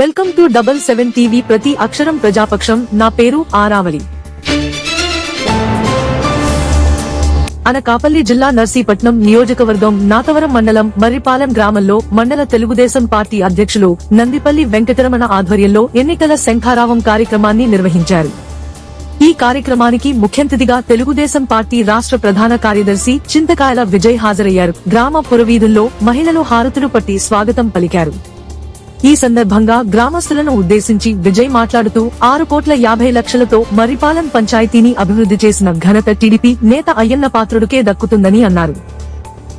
Welcome to double seven TV ప్రతి అక్షరం ప్రజాపక్షం. నా పేరు ఆరావళి. అనకాపల్లి జిల్లా నర్సీపట్నం నియోజకవర్గం నాతవరం మండలం మర్రిపాలెం గ్రామంలో మండల తెలుగుదేశం పార్టీ అధ్యక్షులు నందిపల్లి వెంకటరమణ ఆధ్వర్యంలో ఎన్నికల శంఖారావం కార్యక్రమాన్ని నిర్వహించారు. ఈ కార్యక్రమానికి ముఖ్యంతిథిగా తెలుగుదేశం పార్టీ రాష్ట్ర ప్రధాన కార్యదర్శి చింతకాయల విజయ్ హాజరయ్యారు. గ్రామ పురవీధుల్లో మహిళలు హారతులు పట్టి స్వాగతం పలికారు. ఈ సందర్భంగా గ్రామస్తులను ఉద్దేశించి విజయ్ మాట్లాడుతూ ఆరు కోట్ల యాభై లక్షలతో మరిపాలెం పంచాయతీని అభివృద్ధి చేసిన ఘనత టీడీపీ నేత అయ్యన్న పాత్రుడికే దక్కుతుందని అన్నారు.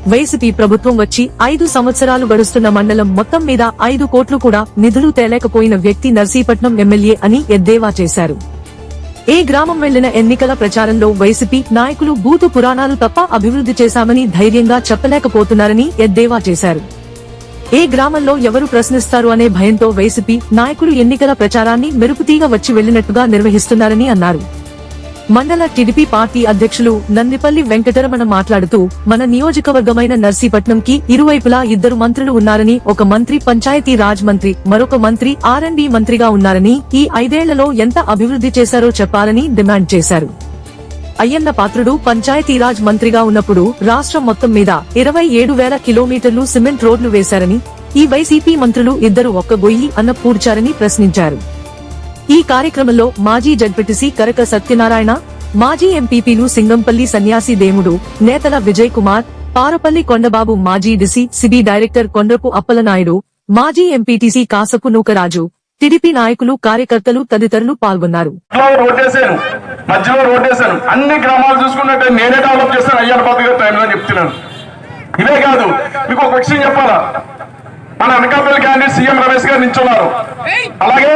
వైసీపీ ప్రభుత్వం వచ్చి ఐదు సంవత్సరాలు గడుస్తున్న మండలం మొత్తం మీద ఐదు కోట్లు కూడా నిధులు తేలేకపోయిన వ్యక్తి నర్సీపట్నం ఎమ్మెల్యే అని ఎద్దేవా చేశారు. ఏ గ్రామం వెళ్ళిన ఎన్నికల ప్రచారంలో వైసీపీ నాయకులు బూతు పురాణాలు తప్ప అభివృద్ధి చేశామని ధైర్యంగా చెప్పలేకపోతున్నారని ఎద్దేవా చేశారు. ఏ గ్రామంలో ఎవరు ప్రశ్నిస్తారు అనే భయంతో వైసీపీ నాయకులు ఎన్నికల ప్రచారాన్ని మెరుపుతీగా వచ్చి వెళ్ళినట్టుగా నిర్వహిస్తున్నారని అన్నారు. మండల టీడీపీ పార్టీ అధ్యక్షులు నందిపల్లి వెంకటరమణ మాట్లాడుతూ మన నియోజకవర్గమైన నర్సీపట్నంకి ఇరువైపులా ఇద్దరు మంత్రులు ఉన్నారని ఒక మంత్రి పంచాయతీ రాజ్ మంత్రి మరొక మంత్రి ఆర్ మంత్రిగా ఉన్నారని ఈ ఐదేళ్ళలో ఎంత అభివృద్ధి చేశారో చెప్పాలని డిమాండ్ చేశారు. అయ్యన్న పాత్రుడు పంచాయతీరాజ్ మంత్రిగా ఉన్నప్పుడు రాష్ట్రం మొత్తం మీద ఇరవై ఏడు వేల కిలోమీటర్లు సిమెంట్ రోడ్లు వేశారని ఈ వైసీపీ మంత్రులు ఇద్దరు ఒక్క గొయ్యి అన్న పూడ్చారని ప్రశ్నించారు. ఈ కార్యక్రమంలో మాజీ జడ్పిటిసి కరక సత్యనారాయణ మాజీ ఎంపీపీలు సింగంపల్లి సన్యాసి దేముడు నేతల విజయ్ కుమార్ పారపల్లి కొండబాబు మాజీ DC CB director Kondrapu Appalanaidu మాజీ ఎంపీటీసీ కాసపు నూకరాజు టీడీపీ నాయకులు కార్యకర్తలు తదితరులు పాల్గొన్నారు. మధ్యలో రోడ్ మధ్యలో అన్ని గ్రామాలు చూసుకున్నట్టే నేనే డెవలప్ చేస్తాను. అయ్యారు పాత గారి టైంలో చెప్తున్నాను. ఇవే కాదు మీకు ఒక విషయం చెప్పాలా? మన అనకాపల్లి క్యాండిడేట్ సీఎం రమేష్ గారు నించున్నారు అలాగే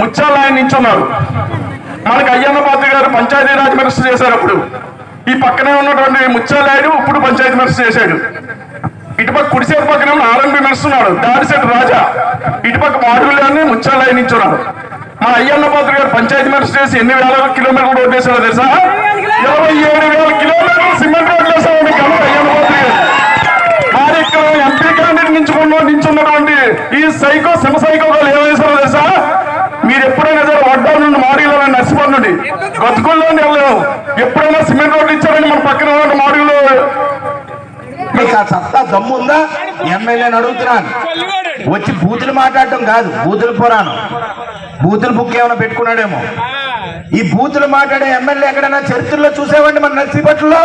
ముచ్చాల ఆయన నించున్నారు మనకి అయ్యన్న పాత్ర గారు పంచాయతీరాజ్ మినిస్టర్ చేశారు అప్పుడు. ఈ పక్కనే ఉన్నటువంటి ముత్యాలనాయుడు ఇప్పుడు పంచాయతీ మినిస్టర్ చేశాడు. ఇటుపక్క కుడిసేపు పక్కన ఆర్ఎంపి మెరుస్తున్నాడు దాడిసెట్ రాజా. ఇటుపక్క మాడుగులని ముత్యాలయ నించున్నాడు. మా అయ్యన్న పాత్ర గారు పంచాయతీ మినిస్టర్ చేసి ఎన్ని వేల కిలోమీటర్లు రోడ్ వేసాడో తెలుసా? ఇరవై ఏడు వేల కిలోమీటర్లు సిమెంట్ రోడ్లు వేసామని కనుక అయ్యన్న పాత్ర గారు. మరి ఇక్కడ ఎంపీ క్యాండిడేట్ నించుకున్న నించున్నటువంటి ఈ సైకో శివ వాళ్ళు ఏం వేసారో తెలుసా? మీరు ఎప్పుడైనా సరే వడ్డా నుండి మారీలో నర్సిపల్ నుండి గతుకుల్లో వెళ్ళలేము ఎప్పుడైనా సిమెంట్ రోడ్లు ఇచ్చారని మన పక్కన ఉన్న మీకు ఆ సత్తా దమ్ము ఉందా ఎమ్మెల్యేని అడుగుతున్నాను. వచ్చి బూతులు మాట్లాడటం కాదు బూతులు పురాణం. బూతులు బుక్ ఏమైనా పెట్టుకున్నాడేమో? ఈ బూతులు మాట్లాడే ఎమ్మెల్యే ఎక్కడైనా చరిత్రలో చూసేవండి మన నర్సీపట్లలో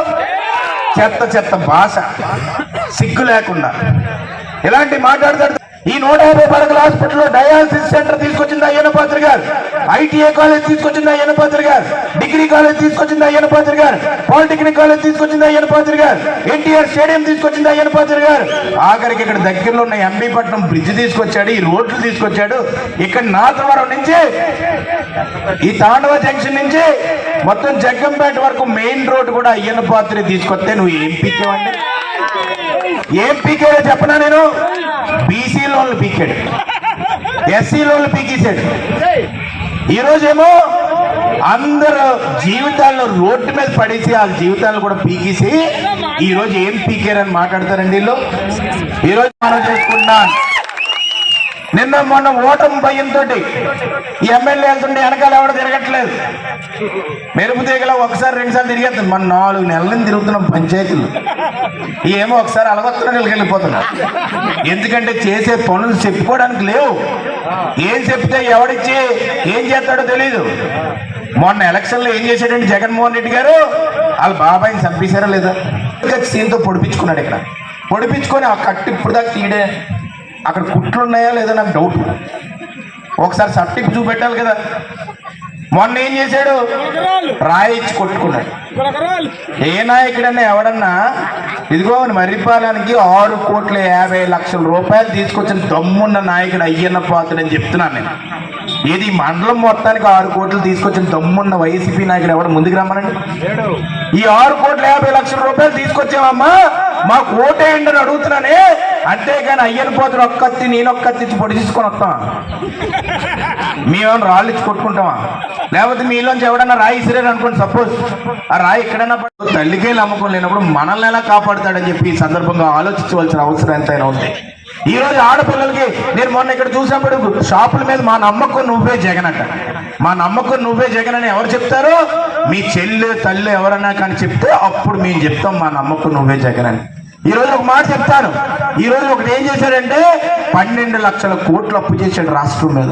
చెత్త చెత్త భాష. సిగ్గు లేకుండా. ఇలాంటి మాట్లాడతాడు ఈ నూట యాభై పడకల హాస్పిటల్లో డయాలసిస్ సెంటర్ తీసుకొచ్చింది అయ్యన్న పాత్ర గారు. ఐటీఐ కాలేజ్ తీసుకొచ్చింది అయ్యన్న పాత్ర గారు. డిగ్రీ కాలేజ్ తీసుకొచ్చింది అయ్యన్న పాత్ర గారు. పాలిటెక్నిక్ కాలేజ్ తీసుకొచ్చింది అయ్యన్న పాత్ర గారు. ఎన్టీఆర్ స్టేడియం తీసుకొచ్చింది అయ్యనపాత్రి పాత్ర గారు. ఆఖరికి ఇక్కడ దగ్గరలో ఉన్న ఎంబీ పట్నం బ్రిడ్జ్ తీసుకొచ్చాడు ఈ రోడ్లు తీసుకొచ్చాడు. ఇక్కడ నాతవరం నుంచి ఈ తాండవ జంక్షన్ నుంచి మొత్తం జగ్గంపేట వరకు మెయిన్ రోడ్ కూడా అయ్యన్న పాత్ర తీసుకొస్తే నువ్వు ఏం పీకేవండి? ఏం పీకాడో చెప్పనా నేను? బీసీ లోన్లు పీకాడు. ఎస్సీ లోన్లు పీకేశాడు ఈ రోజేమో అందరు జీవితాల్లో రోడ్డు మీద పడేసి ఆ జీవితాలను కూడా పీకేసి ఈ రోజు ఏం పీకారని మాట్లాడతారండి వీళ్ళు? ఈ రోజు మనం చేసుకున్నాం నిన్న మొన్న ఓటమి భయంతో ఈ ఎమ్మెల్యే వెళ్తుంటే వెనకాల ఎవడ తిరగట్లేదు. మెరుపు తీగల ఒకసారి రెండుసార్లు తిరిగేస్తుంది మన నాలుగు నెలల నుంచి తిరుగుతున్నాం పంచాయతీలు. ఏమో ఒకసారి అలగొత్తడానికి వెళ్ళిపోతున్నాం ఎందుకంటే చేసే పనులు చెప్పుకోవడానికి లేవు. ఏం చెప్తే ఎవడిచ్చి ఏం చేస్తాడో తెలియదు మొన్న ఎలక్షన్లో ఏం చేశాడంటే జగన్మోహన్ రెడ్డి గారు? వాళ్ళ బాబాయిని చంపేశారా లేదా? సీన్తో పొడిపించుకున్నాడు ఇక్కడ. పొడిపించుకొని ఆ కట్టు ఇప్పుడు దాకా తీయడే. అక్కడ కుట్లు ఉన్నాయా లేదా నాకు డౌట్ ఒకసారి సర్టిఫిక్ చూపెట్టాలి కదా. మొన్న ఏం చేశాడు? రాయి ఇచ్చి కొట్టుకున్నాడు. ఏ నాయకుడన్నా ఎవడన్నా? ఇదిగో మర్రిపాలెనికి ఆరు కోట్ల యాభై లక్షల రూపాయలు తీసుకొచ్చిన దమ్మున్న నాయకుడు అయ్యన్న పాత్రుడు అని చెప్తున్నాను నేను. ఏది మండలం మొత్తానికి ఆరు కోట్లు తీసుకొచ్చిన దమ్మున్న వైసీపీ నాయకుడు ఎవడు? ముందుకు రమ్మనండి. ఈ ఆరు కోట్ల యాభై లక్షల రూపాయలు తీసుకొచ్చామమ్మా మా కోటేయండి అని అడుగుతున్నానే. అంతేగాని అయ్యన పోతుడు ఒక్కత్తి నేను ఒక్కత్తి పొడి తీసుకొని వస్తాం మేమేమైనా రాళ్ళు ఇచ్చి కొట్టుకుంటామా? లేకపోతే మీలోంచి ఎవడన్నా రాయి ఇసిరారు అనుకోండి సపోజ్ ఆ రాయి ఎక్కడైనా పడు తల్లికే అమ్మకం లేనప్పుడు మనల్ని ఎలా కాపాడుతాడని చెప్పి ఈ సందర్భంగా ఆలోచించవలసిన అవసరం ఎంతైనా ఉంది. ఈ రోజు ఆడపిల్లలకి నేను మొన్న ఇక్కడ చూసినప్పుడు షాపుల మీద మా నమ్మకం నువ్వే జగన్ అంట. మా నమ్మకం నువ్వే జగన్ అని ఎవరు చెప్తారు? మీ చెల్లి తల్లి ఎవరన్నా కానీ చెప్తే అప్పుడు మేము చెప్తాం మా నమ్మకం నువ్వే జగన్ అని. ఈ రోజు ఒక మాట చెప్తాను. ఈ రోజు ఒకటి ఏం చేశాడంటే పన్నెండు లక్షల కోట్లు అప్పు చేశాడు రాష్ట్రం మీద.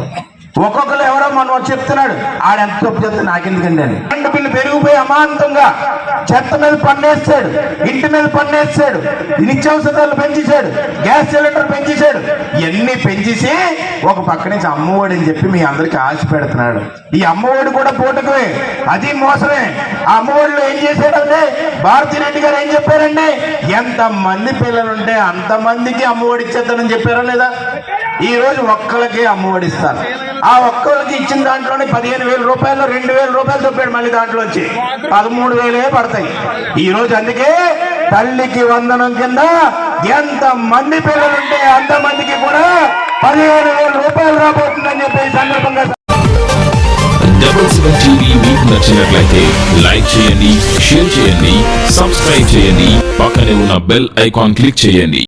ఒక్కొక్కరు ఎవరో మనం చెప్తున్నాడు ఆడ ఎంత తప్పు చెప్తే నాకెందుకండి అని. కరెంటు బిల్లు పెరిగిపోయి అమాంతంగా చెత్త మీద పన్నేస్తాడు ఇంటి మీద పన్నేస్తాడు నిత్యావసరాలు పెంచేశాడు గ్యాస్ సిలిండర్ పెంచేశాడు. ఇవన్నీ పెంచేసి ఒక పక్క నుంచి అమ్మఒడి అని చెప్పి మీ అందరికి ఆశ పెడుతున్నాడు. ఈ అమ్మఒడి కూడా పూటకమే అది మోసమే. ఆ అమ్మఒడిలో ఏం చేశాడంటే భారతీ రెడ్డి గారు ఏం చెప్పారండి ఎంతమంది పిల్లలుంటే అంత మందికి అమ్మఒడి ఇచ్చేద్దానని చెప్పారా లేదా? ఈ రోజు ఒక్కళ్ళకి అమ్మఒడి ఇస్తారు ఆ ఒక్కళ్ళకి ఇచ్చిన దాంట్లోనే పదిహేను వేల రూపాయలు రెండు వేల రూపాయలు తప్పాడు మళ్ళీ దాంట్లో వచ్చి పదమూడు వేలే పడతాయి. ఈ రోజు అందుకే తల్లికి వందనం కింద ఎంత మంది పిల్లలుంటే అంత మందికి కూడా పదిహేను వేల రూపాయలు రాబోతుందని చెప్పి సందర్భంగా డబుల్ సెవెన్ టీవీ మీకు నచ్చినట్లయితే లైక్ చేయండి షేర్ చేయండి సబ్స్క్రైబ్ చేయండి పక్కనే ఉన్న బెల్ ఐకాన్ క్లిక్ చేయండి.